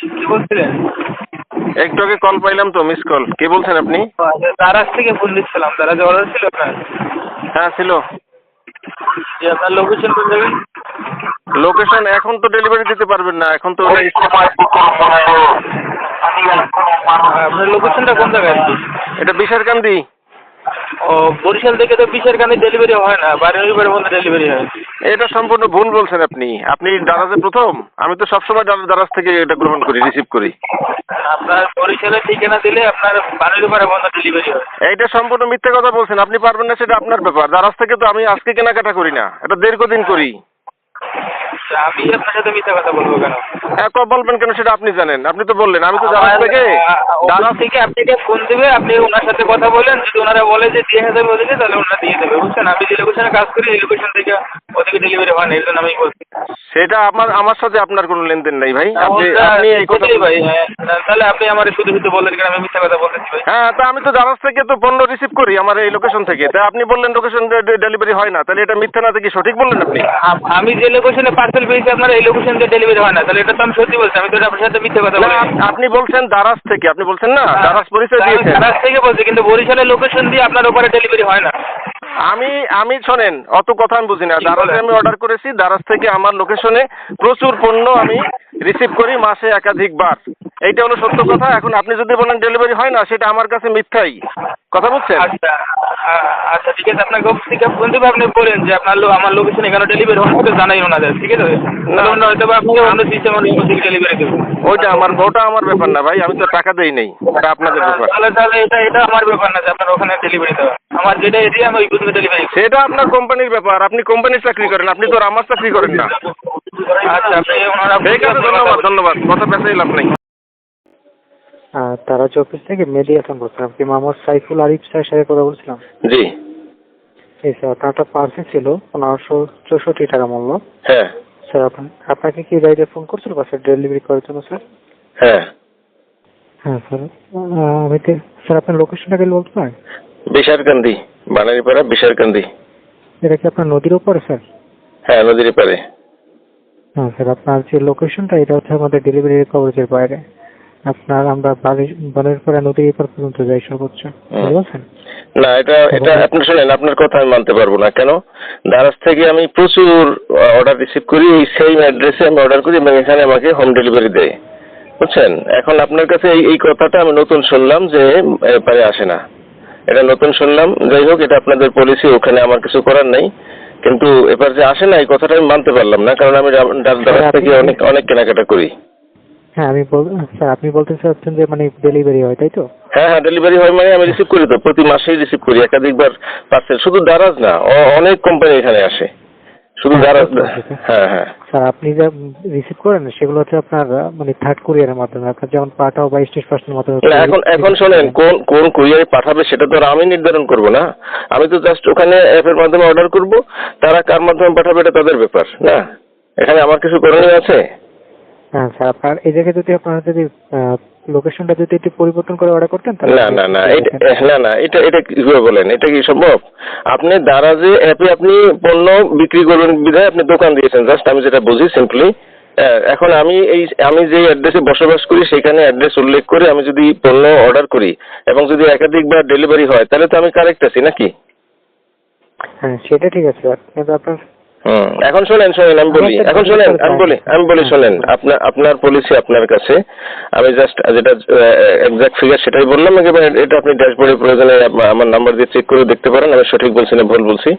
কি বলছিলেন? একটু আগে কল পাইলাম তো মিস কল কে বলছেন আপনি? দারাজ থেকে দিচ্ছিলাম দারাজ অর্ডার ছিল আপনার? হ্যাঁ ছিল। আপনার লোকেশন কোন জায়গায়? লোকেশন এখন তো ডেলিভারি দিতে পারবেন না এখন তো আপনার লোকেশনটা কোন জায়গায়? এটা বিশারকান্দি। ও বরিশাল থেকে তো বিশের কানে ডেলিভারি হয় না বাড়ি রবিবারের মধ্যে ডেলিভারি হয়। এটা সম্পূর্ণ ভুল বলছেন আপনি। আপনি দারাজে প্রথম আমি তো সবসময় দারা- দারাজ থেকে এটা গ্রহণ করি রিসিভ করি। আপনার বরিশালের ঠিকানা দিলে আপনার বাড়ি রবিবারের মধ্যে ডেলিভারি হয়। এইটা সম্পূর্ণ মিথ্যে কথা বলছেন আপনি পারবেন না সেটা আপনার ব্যাপার। দারাজ থেকে তো আমি আজকে কেনাকাটা করি না এটা দীর্ঘদিন করি। আমি আপনার সাথে মিথ্যা কথা বলব কেন? হ্যাঁ বলবেন কেন সেটা আপনি জানেন। আপনি তো বললেন আমি তো দারাজ থেকে দারাজ দারাজ থেকে আপনাকে ফোন দেবে আপনি ওনার সাথে কথা বলেন যদি ওনারা বলে যে দিয়ে দেবে ওদিকে তাহলে ওনারা দিয়ে দেবে বুঝছেন? আমি যে লোকেশনে কাজ করি এই লোকেশন থেকে ওদিকে ডেলিভারি হয় না এর জন্য আমি বলছি। সেটা আমার আমার সাথে আপনার কোনো লেনদেন নাই ভাই। আপনি আপনি এই কথা ভাই হ্যাঁ তাহলে আপনি আমার শুধু শুধু বললেন কেন আমি মিথ্যা কথা বলতেছি ভাই। হ্যাঁ তা আমি তো দারাজ থেকে তো পণ্য রিসিভ করি আমার এই লোকেশন থেকে। তা আপনি বললেন লোকেশন ডেলিভারি হয় না তাহলে এটা মিথ্যা না থেকে সঠিক বললেন আপনি? আমি যে লোকেশনে পার্সেল পেয়েছি আপনার এই লোকেশন দিয়ে ডেলিভারি হয় না। তাহলে এটা তো আমি সত্যি বলছি আমি তো এটা আপনার সাথে মিথ্যে কথা বলি আপনি বলছেন দারাজ থেকে আপনি বলছেন না দারাজ পরিচয় দিয়ে দিয়েছেন। দারাজ থেকে বলছি কিন্তু বরিশালের লোকেশন দিয়ে আপনার ওপরে ডেলিভারি হয় না। আমি আমি শোনেন অত কথা আমি বুঝি না দারাজে আমি অর্ডার করেছি দারাজ থেকে আমার লোকেশনে প্রচুর পণ্য আমি রিসিভ করি মাসে একাধিকবার। এইটা হলো সত্য কথা। এখন আপনি যদি বলেন ডেলিভারি হয় না সেটা আমার কাছে মিথ্যাই। কথা বুঝছেন আচ্ছা আচ্ছা ঠিক আছে। আপনাকে থেকে ফোন দেবে আপনি বলেন যে আপনার আমার লোকেশন এখানে ডেলিভারি না জানাই ওনাদের ঠিক আছে? তাহলে হয়তো বা আপনাকে সিস্টেম থেকে ডেলিভারি দেবে। ওইটা আমার ওটা আমার ব্যাপার না ভাই আমি তো টাকা দেই নেই। ওটা আপনাদের ব্যাপার। তাহলে তাহলে এটা এটা আমার ব্যাপার না যে আপনার ওখানে ডেলিভারি দেওয়া। আমার যেটা এরিয়া আমি ওই পর্যন্ত ডেলিভারি সেটা আপনার কোম্পানির ব্যাপার। আপনি কোম্পানির চাকরি করেন আপনি তো আমার চাকরি করেন না। আচ্ছা আপনি ঠিক আছে ধন্যবাদ ধন্যবাদ। কথা পেছাই লাভ নেই। তারা অফিস থেকে মেডিয়েশন বলছিলাম কি মোহাম্মদ সাইফুল আরিফ স্যারের সাথে কথা বলছিলাম? জি। এই স্যার আপনার একটা পার্সেল ছিল পনেরোশো চৌষট্টি টাকা মূল্য। হ্যাঁ। স্যার আপনি আপনাকে কি গাড়িতে ফোন করছিল বা স্যার ডেলিভারি করার জন্য স্যার? হ্যাঁ। হ্যাঁ স্যার। আমি স্যার আপনার লোকেশনটা গেলে বলতে পারেন বিশারকান্দি বানারিপাড়া বিশারকান্দি। এটা কি আপনার নদীর ওপরে স্যার? হ্যাঁ নদীর পারে হ্যাঁ স্যার আপনার যে লোকেশনটা এটা হচ্ছে আমাদের ডেলিভারি কভারেজের বাইরে। আপনার আমরা বানের নদীর এপার পর্যন্ত যাই সর্বোচ্চ। বুঝতে না এটা এটা আপনি শোনেন আপনার কথা আমি মানতে পারব না। কেন? দারাজ থেকে আমি প্রচুর অর্ডার রিসিভ করি এই সেম অ্যাড্রেসে আমি অর্ডার করি এবং এখানে আমাকে হোম ডেলিভারি দেয়। বুঝছেন? এখন আপনার কাছে এই এই কথাটা আমি নতুন শুনলাম যে এপারে আসে না। এটা নতুন শুনলাম। যাই হোক এটা আপনাদের পলিসি ওখানে আমার কিছু করার নাই। কিন্তু এবার যে আসে না এই কথাটা আমি মানতে পারলাম না কারণ আমি দারাজ থেকে অনেক অনেক কেনাকাটা করি। হ্যাঁ আমি স্যার আপনি বলতে চাচ্ছেন যে মানে ডেলিভারি হয় তাই তো? হ্যাঁ হ্যাঁ ডেলিভারি হয় মানে আমি রিসিভ করি তো প্রতি মাসেই রিসিভ করি একাধিকবার পার্সেল শুধু দারাজ না অনেক কোম্পানি এখানে আসে। শুধু হ্যাঁ, দারাজ হ্যাঁ হ্যাঁ। স্যার আপনি যা রিসিভ করেন সেগুলো হচ্ছে আপনার মানে থার্ড কুরিয়ারের মাধ্যমে আপনার যেমন পাঠাও বা স্টেট ফার্স্টের মাধ্যমে এখন এখন শোনেন কোন কোন কুরিয়ারে পাঠাবে সেটা তো আমি নির্ধারণ করব না। আমি তো জাস্ট ওখানে অ্যাপের মাধ্যমে অর্ডার করব তারা কার মাধ্যমে পাঠাবে এটা তাদের ব্যাপার না? এখানে আমার কিছু করণীয় আছে? হ্যাঁ স্যার আপনার এই জায়গায় যদি আপনারা যদি লোকেশনটা যদি একটু পরিবর্তন করে অর্ডার করতেন তাহলে না না না এটা না না এটা এটা কীভাবে বলেন? এটা কি সম্ভব? আপনি দারাজে অ্যাপে আপনি পণ্য বিক্রি করবেন বিধায় আপনি দোকান দিয়েছেন। জাস্ট আমি যেটা বুঝি সিম্পলি এখন আমি এই আমি যে অ্যাড্রেসে বসবাস করি সেখানে অ্যাড্রেস উল্লেখ করে আমি যদি পণ্য অর্ডার করি এবং যদি একাধিকবার ডেলিভারি হয় তাহলে তো আমি কারেক্ট আছি নাকি? হ্যাঁ সেটা ঠিক আছে স্যার। কিন্তু আপনার হুম এখন শোনেন শোনেন আমি বলি এখন শোনেন আমি বলি আমি বলি হ্যাঁ। শোনেন আপনার আপনার পলিসি আপনার কাছে। আমি জাস্ট যেটা এক্সাক্ট ফিগার সেটাই বললাম এবার এটা আপনি ড্যাশবোর্ডে প্রয়োজনে আমার নাম্বার দিয়ে চেক করে দেখতে পারেন আমি সঠিক বলছি না ভুল বলছি।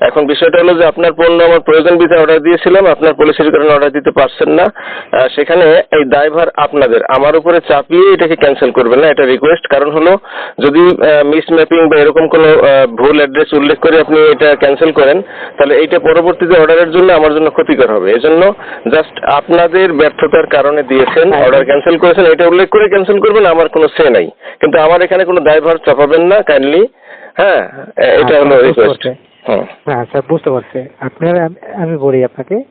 এখন বিষয়টা হলো যে আপনার পণ্য আমার প্রয়োজন বিধে অর্ডার দিয়েছিলাম আপনার পলিসির কারণে অর্ডার দিতে পারছেন না। আহ, সেখানে এই দায়ভার আপনাদের আমার উপরে চাপিয়ে এটাকে ক্যান্সেল করবেন না এটা রিকোয়েস্ট কারণ হলো যদি মিস ম্যাপিং বা এরকম কোনো ভুল অ্যাড্রেস উল্লেখ করে আপনি এটা ক্যান্সেল করেন তাহলে এইটা পরবর্তীতে অর্ডারের জন্য আমার জন্য ক্ষতিকর হবে। এজন্য জাস্ট আপনাদের ব্যর্থতার কারণে দিয়েছেন অর্ডার ক্যান্সেল করেছেন। এটা উল্লেখ করে ক্যান্সেল করবেন আমার কোনো সে নাই। কিন্তু আমার এখানে কোনো দায়ভার চাপাবেন না কাইন্ডলি হ্যাঁ এটা হলো আচ্ছা, রিকোয়েস্ট হ্যাঁ। স্যার বুঝতে পারছি। আপনার আমি- আমি বলি আপনাকে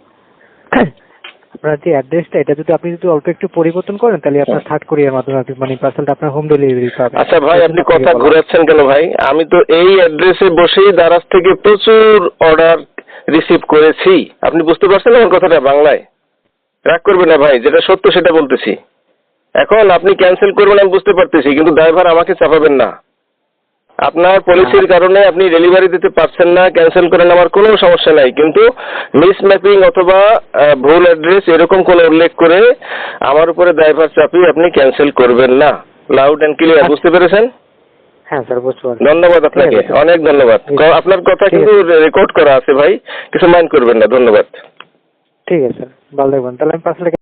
আপনার যে অ্যাড্রেসটা এটা যদি আপনি যদি অল্প একটু পরিবর্তন করেন তাহলে আপনার থার্ড কুরিয়ার মাধ্যমে আপনি মানে পার্সেলটা আপনার হোম ডেলিভারি পাবেন। আচ্ছা ভাই আপনি কথা ঘুরাচ্ছেন কেন ভাই? আমি তো এই অ্যাড্রেসে বসেই দারাজ থেকে প্রচুর অর্ডার রিসিভ করেছি। আপনি বুঝতে পারছেন আমার কথাটা বাংলায়? রাগ করবেন না ভাই যেটা সত্য সেটা বলতেছি। এখন আপনি ক্যান্সেল করবেন আমি বুঝতে পারতেছি কিন্তু ড্রাইভার আমাকে চাপাবেন না। আপনার পলিসির কারণে আপনি ডেলিভারি দিতে পারছেন না ক্যান্সেল করেন আমার কোনো সমস্যা নাই। কিন্তু মিস ম্যাপিং অথবা ভুল অ্যাড্রেস এরকম কোনো উল্লেখ করে আমার উপরে ড্রাইভার চাপিয়ে আপনি ক্যান্সেল করবেন না। লাউড অ্যান্ড ক্লিয়ার বুঝতে পেরেছেন? হ্যাঁ স্যার বুঝতে পারছি। ধন্যবাদ আপনাকে। অনেক ধন্যবাদ। আপনার কথা কিন্তু রেকর্ড করা আছে ভাই। কিছু মাইন্ড করবেন না ধন্যবাদ। ঠিক আছে স্যার। ভালো থাকবেন। তাহলে আমি পার্সেলটা